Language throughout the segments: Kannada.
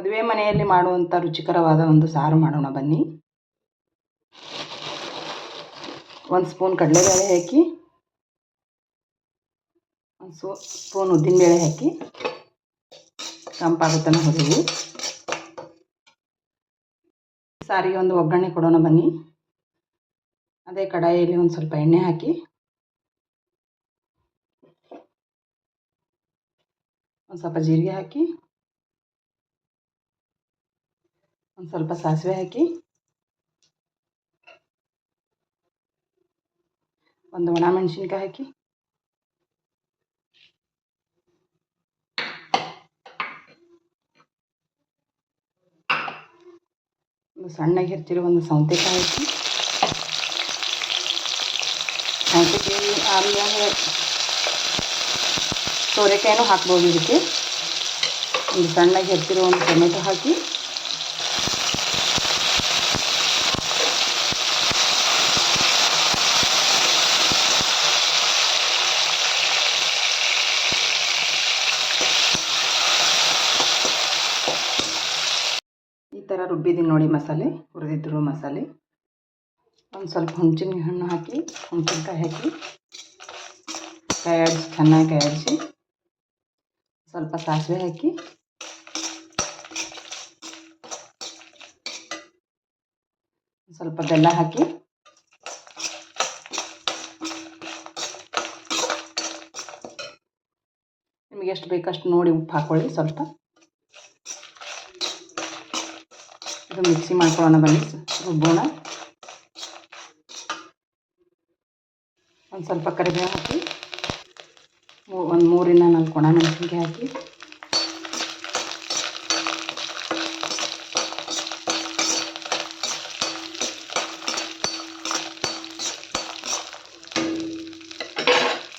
ಮದುವೆ ಮನೆಯಲ್ಲಿ ಮಾಡುವಂಥ ರುಚಿಕರವಾದ ಒಂದು ಸಾರು ಮಾಡೋಣ ಬನ್ನಿ. ಒಂದು ಸ್ಪೂನ್ ಕಡಲೆಬೇಳೆ ಹಾಕಿ, ಒಂದು ಸ್ಪೂನ್ ಸ್ಪೂನ್ ಉದ್ದಿನಬೇಳೆ ಹಾಕಿ ತಂಪಾಗುತ್ತನ ಹೊರಗೆ ಸಾರಿಗೆ ಒಂದು ಒಗ್ಗರಣೆ ಕೊಡೋಣ ಬನ್ನಿ. ಅದೇ ಕಡಾಯಿಯಲ್ಲಿ ಒಂದು ಸ್ವಲ್ಪ ಎಣ್ಣೆ ಹಾಕಿ. ಒಂದು ಸ್ವಲ್ಪ ಜೀರಿಗೆ ಹಾಕಿ. ಒಂದು ಸ್ವಲ್ಪ ಸಾಸಿವೆ ಹಾಕಿ ಒಂದು ಒಣ ಮೆಣಸಿನ್ಕಾಯಿ ಹಾಕಿ ಒಂದು ಸಣ್ಣಗೆ ಹೆಚ್ಚಿರೋ ಒಂದು ಸೌತೆಕಾಯಿ ಹಾಕಿ ಸೌತೆಕಾಯಿ ಆಮೇಲೆ ಸೋರೆಕಾಯಿನೂ ಹಾಕ್ಬೋದು ಇದಕ್ಕೆ ಒಂದು ಸಣ್ಣಗೆ ಹೆಚ್ಚಿರೋ ಒಂದು ಟೊಮೆಟೊ ಹಾಕಿ ಥರ ರುಬ್ಬಿದ್ದೀನಿ ನೋಡಿ ಮಸಾಲೆ, ಹುರಿದಿದ್ರು ಮಸಾಲೆ. ಒಂದು ಸ್ವಲ್ಪ ಹುಣಸಿನ ಹಣ್ಣು ಹಾಕಿ, ಹುಣಸಿನ್ಕಾಯಿ ಹಾಕಿ, ಕೈಯಾಡಿಸಿ, ಚೆನ್ನಾಗಿ ಕೈಯಾಡಿಸಿ. ಸ್ವಲ್ಪ ಸಾಸಿವೆ ಹಾಕಿ. ಸ್ವಲ್ಪ ಬೆಲ್ಲ ಹಾಕಿ. ನಿಮಗೆ ಎಷ್ಟು ಬೇಕಷ್ಟು ನೋಡಿ ಉಪ್ಪು ಹಾಕ್ಕೊಳ್ಳಿ ಸ್ವಲ್ಪ. ಇದು ಮಿಕ್ಸಿ ಮಾಡ್ಕೊಳ್ಳೋಣ ಬನ್ನಿ ರುಬ್ಬೋಣ ಒಂದು ಸ್ವಲ್ಪ ಕರಿಬೇವು ಹಾಕಿ ಒಂದು ಮೂರಿಂದ ನಾಲ್ಕು ಒಣ ಮೆಣಸಿನ್ಕಾಯಿ ಹಾಕಿ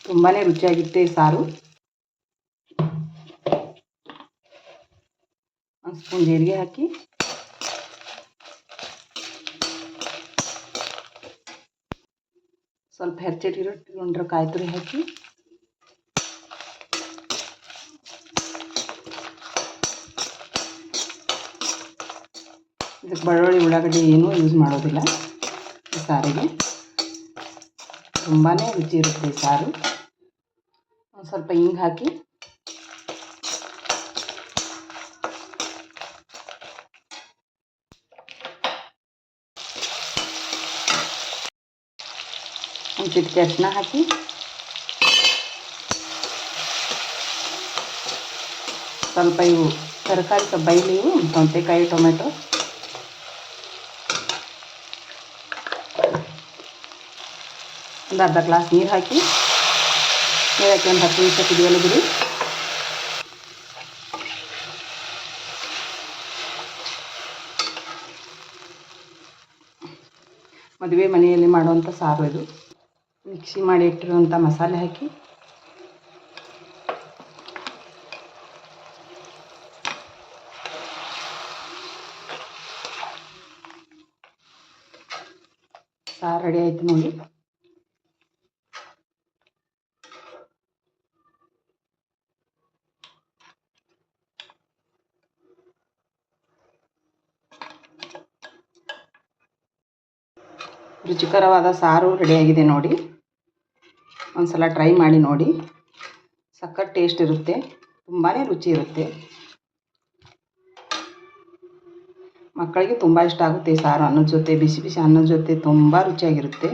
ತುಂಬಾ ರುಚಿಯಾಗಿರುತ್ತೆ ಈ ಸಾರು ಒಂದು ಸ್ಪೂನ್ ಜೀರಿಗೆ ಹಾಕಿ ಸ್ವಲ್ಪ ಹೆಚ್ಚಿಟ್ಟಿರೋ ಕಾಯಿ ತುರಿ ಹಾಕಿ. ಇದಕ್ಕೆ ಬೆಳ್ಳುಳ್ಳಿ, ಉಳ್ಳಾಗಡ್ಡಿ ಏನೂ ಯೂಸ್ ಮಾಡೋದಿಲ್ಲ ಸಾರಿಗೆ. ತುಂಬಾ ರುಚಿ ಇರುತ್ತೆ ಸಾರು. ಒಂದು ಸ್ವಲ್ಪ ಹಿಂಗೆ ಹಾಕಿ ಒಂದು ಚಿಟಿಕೆ ಹಾಕಿ. ಸ್ವಲ್ಪ ಇವು ತರಕಾರಿ, ಸ್ವಲ್ಪ ಬೈಲಿ ಇವು ಸೌತೆಕಾಯಿ ಟೊಮೆಟೊ. ಒಂದು ಅರ್ಧ ಗ್ಲಾಸ್ ನೀರು ಹಾಕಿ. ನೀರು ಹಾಕಿ ಒಂದು ಹತ್ತು ನಿಮಿಷ ಕುದಿಯಲು ಬಿಡಿ. ಮದುವೆ ಮನೆಯಲ್ಲಿ ಮಾಡುವಂಥ ಸಾರು ಇದು. ಮಿಕ್ಸಿ ಮಾಡಿ ಇಟ್ಟಿರುವಂಥ ಮಸಾಲೆ ಹಾಕಿ ಸಾರು ರೆಡಿ ಆಯ್ತು ನೋಡಿ ರುಚಿಕರವಾದ ಸಾರು ರೆಡಿಯಾಗಿದೆ ನೋಡಿ. ಒಂದು ಸಲ ಟ್ರೈ ಮಾಡಿ ನೋಡಿ. ಸಖತ್ ಟೇಸ್ಟ್ ಇರುತ್ತೆ ತುಂಬಾ ರುಚಿ ಇರುತ್ತೆ. ಮಕ್ಕಳಿಗೆ ತುಂಬ ಇಷ್ಟ ಆಗುತ್ತೆ ಸಾರು ಅನ್ನದ ಜೊತೆ, ಬಿಸಿ ಬಿಸಿ ಅನ್ನದ ಜೊತೆ, ತುಂಬ ರುಚಿಯಾಗಿರುತ್ತೆ.